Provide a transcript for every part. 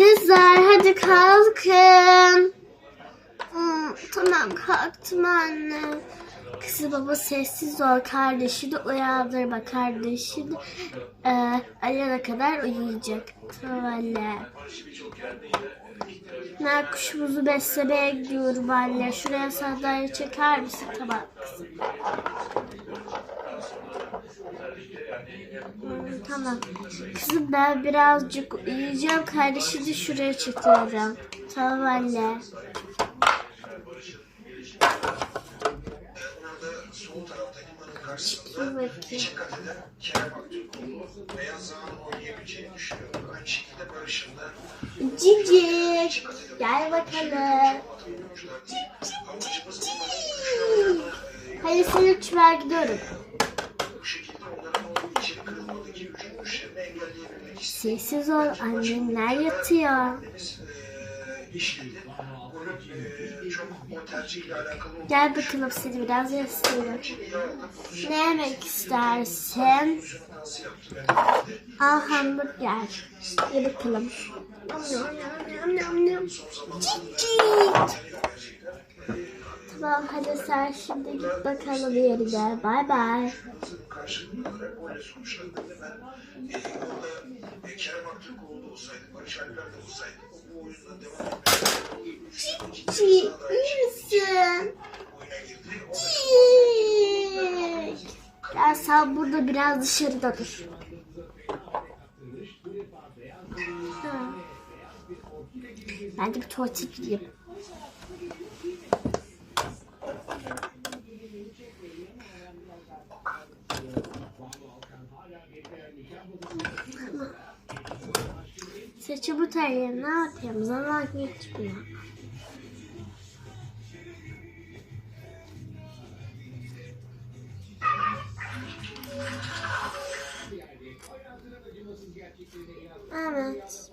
Kızlar hadi kalkın. Hmm, tamam kalktım anne. Kızı baba sessiz ol. Kardeşi de uyandır bak. Kardeşi de e, ayana kadar uyuyacak. Anne. Ben kuşumuzu beslemeye gidiyorum anne. Şuraya sandalye çeker misin? Tamam. Tamam. Kızım ben birazcık uyuyacağım. Kardeşi de şuraya çekiyorum. Tamam anne. Çıkayım Gel bakalım. Cicik. Hadi seni uçmaya gidiyorum. Sessiz ol annemler yatıyor. Gel bakalım seni biraz yaslayalım. Ne yemek istersin? Al hamburger. Ye bakalım. Cik cik. Tamam hadi sen şimdi git bakalım yerine. Bay bay. Kerem Aktürkoğlu olsaydı, Barış Alper de olsaydı o bu oyunda devam etmezdi. Misin? Ya sen burada biraz dışarıda dur. Bence bir tuvalete gireyim. Saçımı tarayayım ne yapayım zaman geçmiyor. Evet.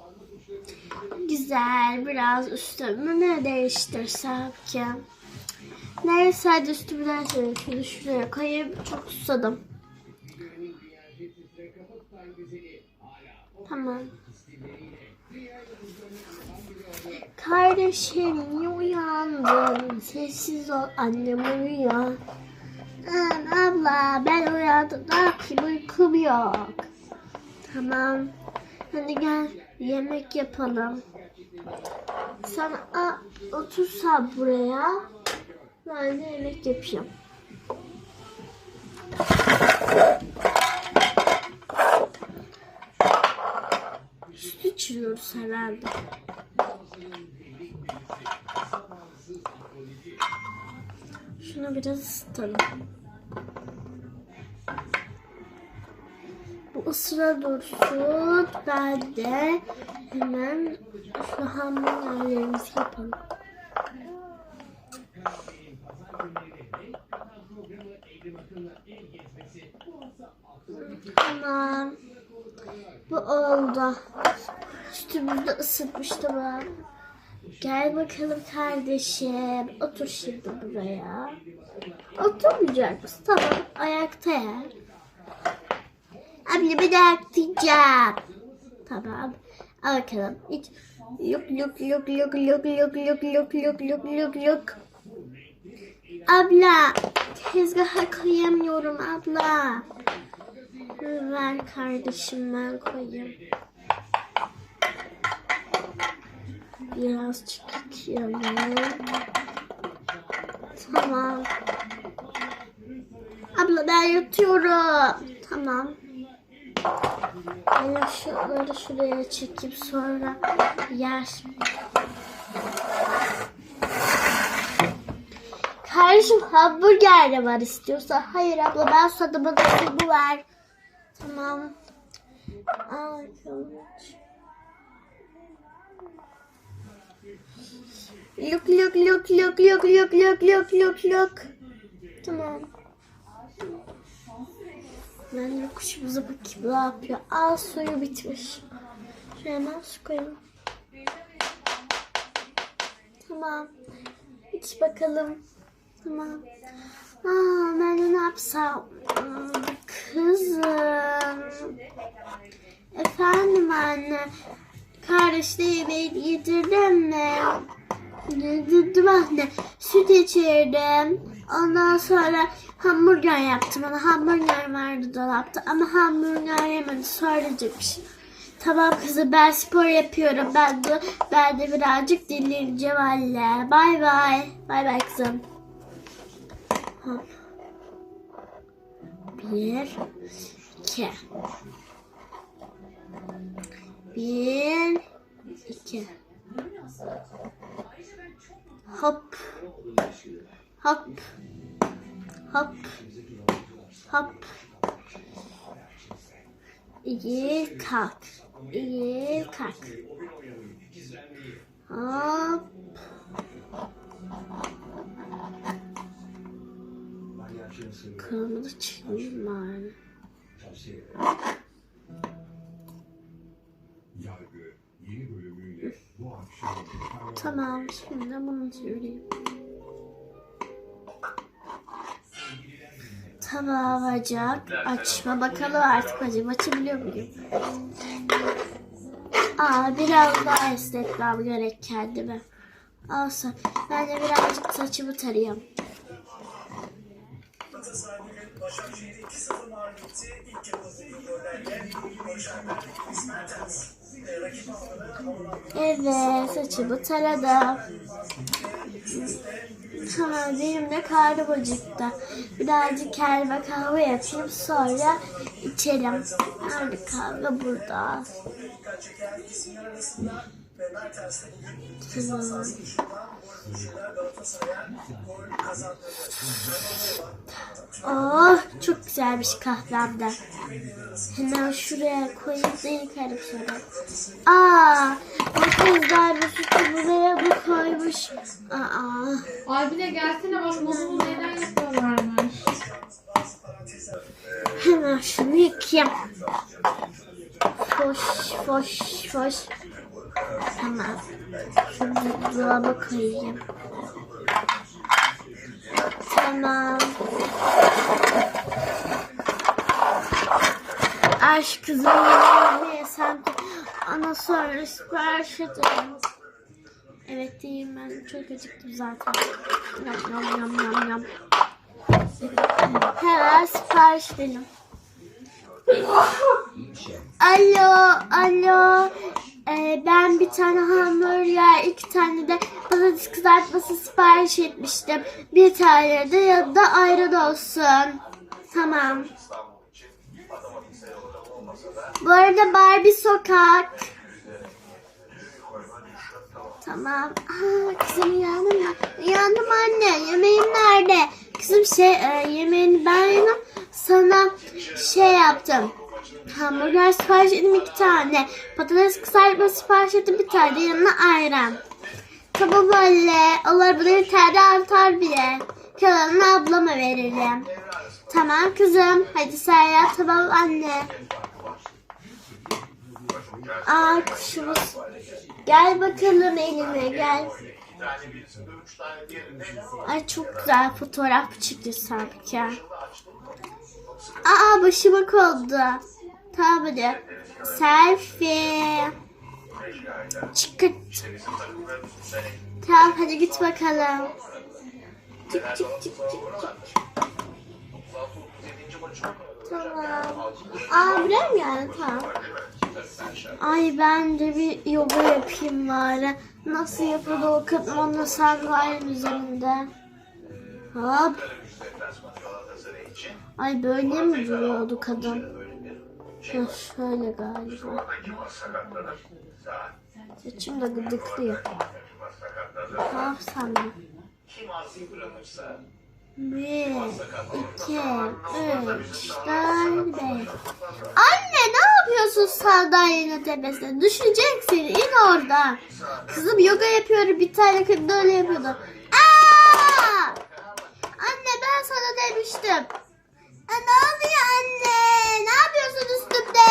Güzel. Biraz üstümü ne değiştirsem ki? Neyse hadi üstümü değiştireyim. Şunu şuraya koyayım. Çok susadım. Tamam. Kardeşim niye uyandın? Sessiz ol annem uyuyor. Abla ben uyandım. Ne yapayım uykum yok. Tamam. Hadi gel yemek yapalım. Sen a, otursan buraya. Ben de yemek yapayım. Süt içiyoruz herhalde. Şunu biraz ısıtalım. Bu ısıra dursun. Ben de hemen şu hamburgerlerimizi yapalım. Tamam. Bu oldu. Üstümüzde ısıtmıştım ben. Gel bakalım kardeşim. Otur şimdi buraya. Oturmayacak mısın? Tamam. Ayakta yer. Abla ben ayaklayacağım. Tamam. Al bakalım. İç. Luk luk luk luk luk luk luk luk luk luk luk luk. Abla. Tezgaha koyamıyorum abla. Ver kardeşim ben koyayım. Biraz çıkıyorum. Tamam. Abla ben yatıyorum. Tamam. Ben şunları şuraya çekip sonra yer. Kardeşim hamburger de var istiyorsan. Hayır abla ben sana bana bu ver. Tamam. Al bakalım. Luk luk luk luk luk luk luk luk luk luk. Tamam. Ben de kuşumuza bakayım ne yapıyor. Aa suyu bitmiş. Şuraya hemen su koyalım. Tamam. İç bakalım. Tamam. Aa ben de ne yapsam? Kızım. Efendim anne. Kardeşine yemeğini yedirdin mi? Yedirdim anne. Süt içirdim. Ondan sonra hamburger yaptım. Ona hamburger vardı dolapta. Ama hamburger yemedi. Söyleyecek bir şey. Tamam kızım ben spor yapıyorum. Ben de, ben de birazcık dinleneceğim anne. Bay bay. Bay bay kızım. Hop. Bir, iki. Bir, iki. Hop. Hop. Hop. Hop. İyi kalk. İyi kalk. Hop. Kırmızı çizim var. Bu akşam Tamam şimdi bunu söyleyeyim. Tamam bacak açma bakalım artık bacım açabiliyor muyum? Aa biraz daha esnetmem gerek kendime. Olsun ben de birazcık saçımı tarayayım. Başakşehir'i 2-0 mağlup. İlk gollerle Barış Alper ve Chris Mertens. Evet saçımı taradım. Benim de karnım acıktı. Birazcık kendime kahve yapayım sonra içerim. Nerede kahve burada. Ve Mertens de bugün ceza sahası dışında golcüler Galatasaray'a gol kazandırdı. Oh çok güzelmiş kahvem de. Hemen şuraya koyup da yıkarım sonra. Aa, bu kızlar bu sütü buraya mı koymuş? Aa, Abi de gelsene bak bunu neden yapıyorlarmış. hemen şunu yıkayayım. Foş, foş, foş. Tamam. Şunu dolaba koyayım. Tamam. Aşk kızım yemeğini yesem ana sonra sipariş ederim. Evet diyeyim ben çok acıktım zaten. Yam yam yam yam yam. Hemen sipariş edelim. Alo, alo. Ee, ben bir tane hamburger, iki tane de patates kızartması sipariş etmiştim. Bir tane de yanında ayran olsun. Tamam. Bu arada Barbie sokak. Tamam. Aa, kızım uyandın mı? Uyandım anne. Yemeğin nerede? Kızım şey e, yemeğini ben yedim. Sana şey yaptım. Hamburger sipariş ettim iki tane. Patates kızartma sipariş ettim bir tane. Yanına ayran. Tamam anne. Olur bunu tane artar bile. Kalanını ablama veririm. Tamam kızım. Hadi sen yat. Tamam anne. Aa kuşumuz. Gel bakalım elime gel. Ay çok güzel fotoğraf çıktı sanki. Aa başıma oldu. Hadi. Selfie. Çıkıt. Tamam hadi git bakalım. Çık çık çık çık çık. Tamam. Aa buraya mı yani? Tamam. Ay ben de bir yoga yapayım bari. Nasıl yapıyordu o onunla sandalyenin üzerinde? Hop. Ay böyle mi duruyordu kadın? Ha, şöyle galiba. Saçım da gıdıklıyor. Ne yapsam ben? Bir, iki, üç, dört, beş. Anne ne yapıyorsun sandalyenin tepesinde? Düşeceksin in oradan. Kızım yoga yapıyorum bir tane kadın öyle yapıyordu. Aa! Anne ben sana demiştim. Aa, ne oluyor anne? Ne yapıyorsun üstümde?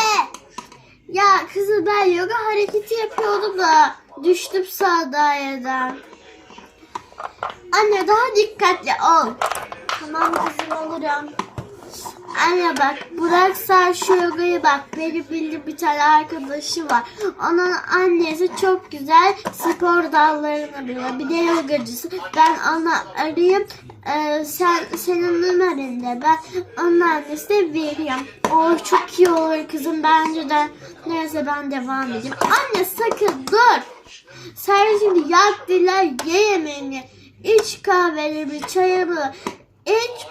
Ya kızım ben yoga hareketi yapıyordum da düştüm sandalyeden. Anne daha dikkatli ol. Tamam kızım olurum. Anne bak bırak sen şu yogayı bak. Benim bildiğim bir tane arkadaşı var. Onun annesi çok güzel spor dallarını biliyor. Bir de yogacısı. Ben onu arayayım. Ee, sen senin numaranı da ben onun annesine vereyim. O çok iyi olur kızım bence de. Neyse ben devam edeyim. Anne sakın dur. Sen şimdi yak diler ye yemeğini. İç kahvelerimi, çayımı. iç.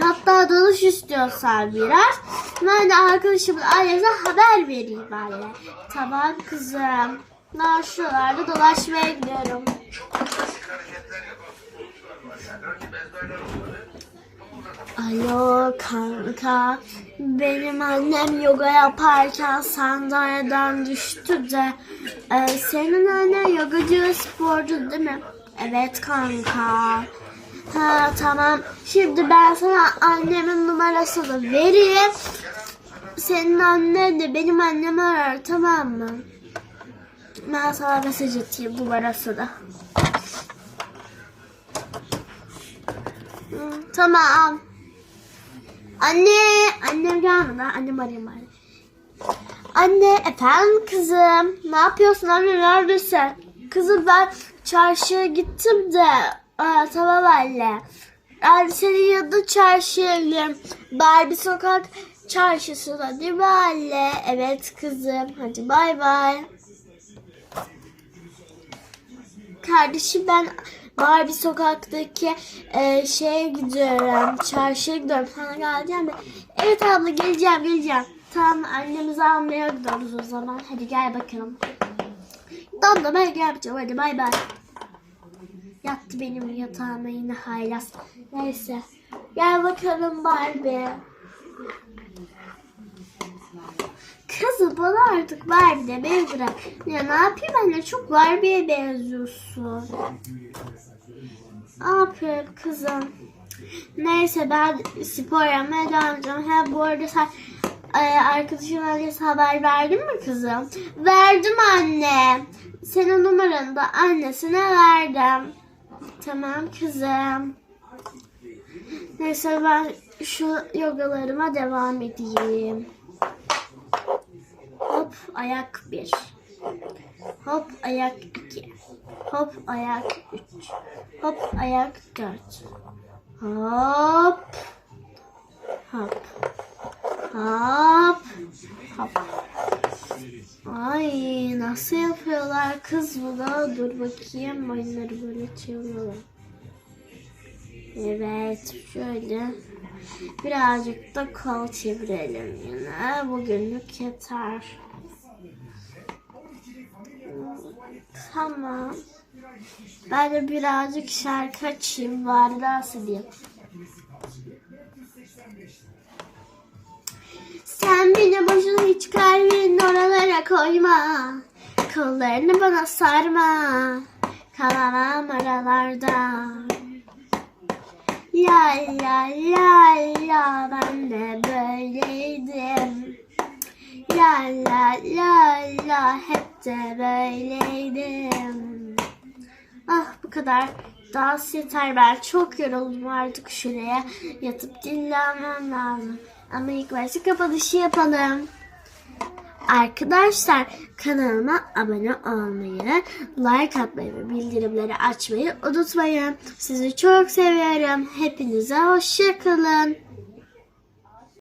Hatta dalış istiyorsan biraz. Ben de arkadaşımın ailesine haber vereyim anne. Tamam kızım. Ben şuralarda dolaşmaya gidiyorum. Alo kanka. Benim annem yoga yaparken sandalyeden düştü de. Ee, senin annen yogacı sporcu değil mi? Evet kanka. Ha tamam. Şimdi ben sana annemin numarasını vereyim. Senin annen de benim annemi arar tamam mı? Ben sana mesaj atayım numarasını. Tamam. Anne, annem gelmedi. Annem arayayım bari. Anne, efendim kızım. Ne yapıyorsun anne, neredesin? Kızım ben çarşıya gittim de. Aa, tamam anne. Ben senin yanında çarşıya gidiyorum. Barbie sokak çarşısına değil mi anne? Evet kızım. Hadi bay bay. Kardeşim ben Barbie sokaktaki e, şeye gidiyorum. Çarşıya gidiyorum. Sana geleceğim mi? Evet abla geleceğim geleceğim. Tamam annemizi almaya gidiyoruz o zaman. Hadi gel bakalım. Tamam da ben geleceğim. Hadi bay bay. Yattı benim yatağıma yine haylaz. Neyse. Gel bakalım Barbie. Kızım bana artık Barbie demeyi bırak. Ya ne yapayım anne çok Barbie'ye benziyorsun. Ne yapayım kızım? Neyse ben spor yapmaya devam edeceğim. Ha bu arada sen e, arkadaşın annesi haber verdin mi kızım? Verdim anne. Senin numaranı da annesine verdim. Tamam kızım. Neyse ben şu yogalarıma devam edeyim. Hop ayak bir. Hop ayak iki. Hop ayak üç. Hop ayak dört. Hop. Hop. Hop. Hop. Ay nasıl yapıyorlar kız bunu? Dur bakayım oyunları böyle çeviriyorlar. Evet şöyle birazcık da kol çevirelim yine. Bugünlük yeter. Tamam. Ben de birazcık şarkı açayım bari dans edeyim. Sen beni boşuna hiç kalbinin oralara koyma. Kollarını bana sarma. Kalamam oralarda. Ya ya ya ya ben de böyleydim. La la la la hep de böyleydim. Ah bu kadar. Dans yeter ben çok yoruldum artık şuraya yatıp dinlenmem lazım. Ama ilk başta kapanışı yapalım. Arkadaşlar kanalıma abone olmayı, like atmayı ve bildirimleri açmayı unutmayın. Sizi çok seviyorum. Hepinize hoşçakalın.